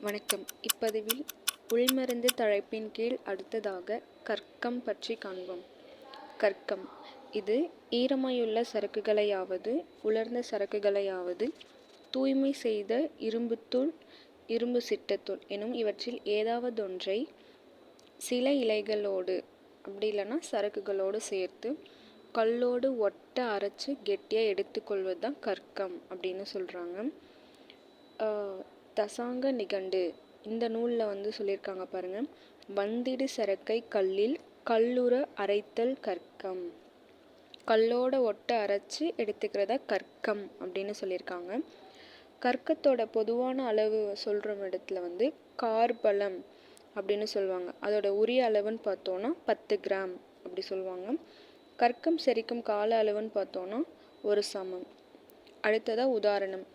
வணக்கம். இப்பதிவில் உள்மருந்து தலைப்பின் கீழ் அடுத்ததாக கற்கம் பற்றி காண்போம். கற்கம். இது ஈரமாயுள்ள சரக்குகளையாவது உலர்ந்த சரக்குகளையாவது தூய்மை செய்த இரும்புத்தூள் இரும்பு சிட்டத்தூள் எனும் இவற்றில் ஏதாவதொன்றை சில இலைகளோடு அப்படி இல்லைன்னா சரக்குகளோடு சேர்த்து கல்லோடு ஒட்ட அரைச்சி கெட்டியாக எடுத்துக்கொள்வது தான் கற்கம் அப்படின்னு சொல்கிறாங்க தசாங்க நிகண்டு. இந்த நூலில் வந்து சொல்லியிருக்காங்க பாருங்கள் வந்திடு சரக்கை கல்லில் கல்லுற அரைத்தல் கற்கம். கல்லோட ஒட்ட அரைச்சி எடுத்துக்கிறத கற்கம் அப்படின்னு சொல்லியிருக்காங்க. கற்கத்தோட பொதுவான அளவு சொல்கிற இடத்துல வந்து கார்பலம் அப்படின்னு சொல்லுவாங்க. அதோட உரிய அளவுன்னு பார்த்தோன்னா பத்து கிராம் அப்படி சொல்லுவாங்க. கற்கம் செரிக்கும் கால அளவுன்னு பார்த்தோன்னா ஒரு சமம். அடுத்ததாக உதாரணம்.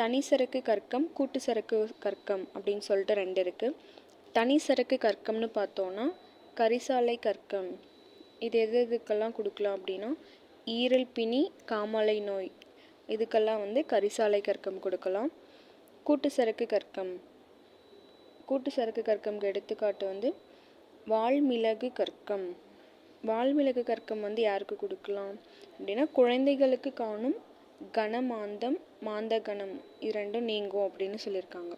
தனி சரக்கு கற்கம் கூட்டு சரக்கு கற்கம் அப்படின்னு சொல்லிட்டு ரெண்டு இருக்குது தனி சரக்கு கற்கம்னு பார்த்தோன்னா கரிசாலை கற்கம். இது எது எதுக்கெல்லாம் கொடுக்கலாம் அப்படின்னா ஈரல் பிணி காமாலை நோய். இதுக்கெல்லாம் வந்து கரிசாலை கற்கம் கொடுக்கலாம். கூட்டு சரக்கு கற்கம். கூட்டு சரக்கு கற்கம்க்கு எடுத்துக்காட்டு வந்து வால்மிளகு கற்கம். வால்மிளகு கற்கம் வந்து யாருக்கு கொடுக்கலாம் அப்படின்னா குழந்தைகளுக்கு காணும் கனமாந்தம் மாந்தகணம் இது ரெண்டும் நீங்கும் அப்படின்னு சொல்லியிருக்காங்க.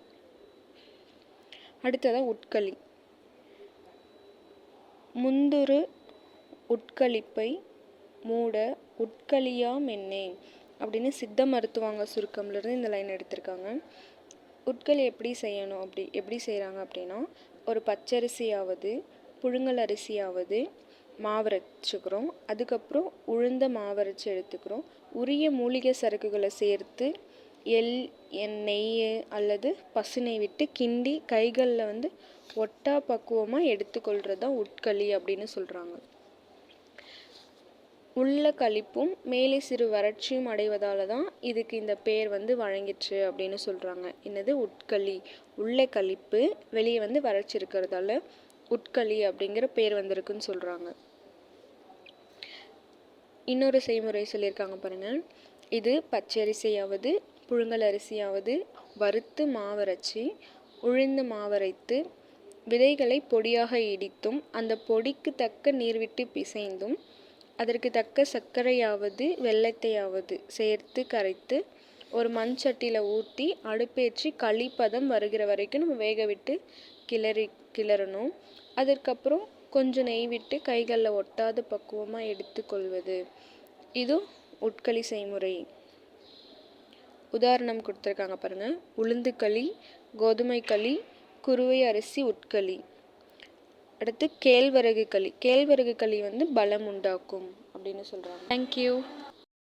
அடுத்ததாக உட்களி. முந்துரு உட்களிப்பை மூட உட்களியாம் என்னே அப்படின்னு சித்த மருத்துவாங்க சுருக்கம்லேருந்து இந்த லைன் எடுத்திருக்காங்க. உட்களி எப்படி செய்யணும் அப்படி எப்படி செய்கிறாங்க அப்படின்னா ஒரு பச்சரிசியாவது புழுங்கல் அரிசியாவது மாவரைச்சிக்கிறோம் அதுக்கப்புறம் உளுந்த மாவரைச்சி எடுத்துக்கிறோம். உரிய மூலிகை சரக்குகளை சேர்த்து எள் என் நெய் அல்லது பசுனை விட்டு கிண்டி கைகளில் வந்து ஒட்டா பக்குவமாக எடுத்துக்கொள்கிறது தான் உட்களி அப்படின்னு சொல்கிறாங்க உள்ள கழிப்பும் மேலே சிறு வறட்சியும் அடைவதால் தான் இதுக்கு இந்த பேர் வந்து வழங்கிச்சு அப்படின்னு சொல்கிறாங்க என்னது? உட்களி. உள்ள கழிப்பு வெளியே வந்து வறட்சி இருக்கிறதால உட்களி அப்படிங்கிற பேர் வந்திருக்குன்னு சொல்கிறாங்க இன்னொரு செய்முறை சொல்லியிருக்காங்க பாருங்கள் இது பச்சரிசியாவது புழுங்கல் அரிசியாவது வறுத்து மாவரைச்சி உளுந்து மாவரைத்து விதைகளை பொடியாக இடித்தும் அந்த பொடிக்கு தக்க நீர் விட்டு பிசைந்தும் அதற்கு தக்க சர்க்கரையாவது வெள்ளத்தையாவது சேர்த்து கரைத்து ஒரு மண் சட்டியில் ஊற்றி அடுப்பேற்றி களிப்பதம் வருகிற வரைக்கும் நம்ம வேக விட்டு கிளறி கிளறணும். அதற்கப்புறம் கொஞ்சம் நெய் விட்டு கைகளில் ஒட்டாத பக்குவமாக எடுத்துக்கொள்வது. இது உட்களி செய்முறை. உதாரணம் கொடுத்துருக்காங்க பாருங்கள் உளுந்து களி கோதுமை களி குருவை அரிசி உட்களி. அடுத்து கேழ்வரகு களி. கேழ்வரகு களி வந்து பலம் உண்டாக்கும் அப்படின்னு சொல்கிறாங்க தேங்க்யூ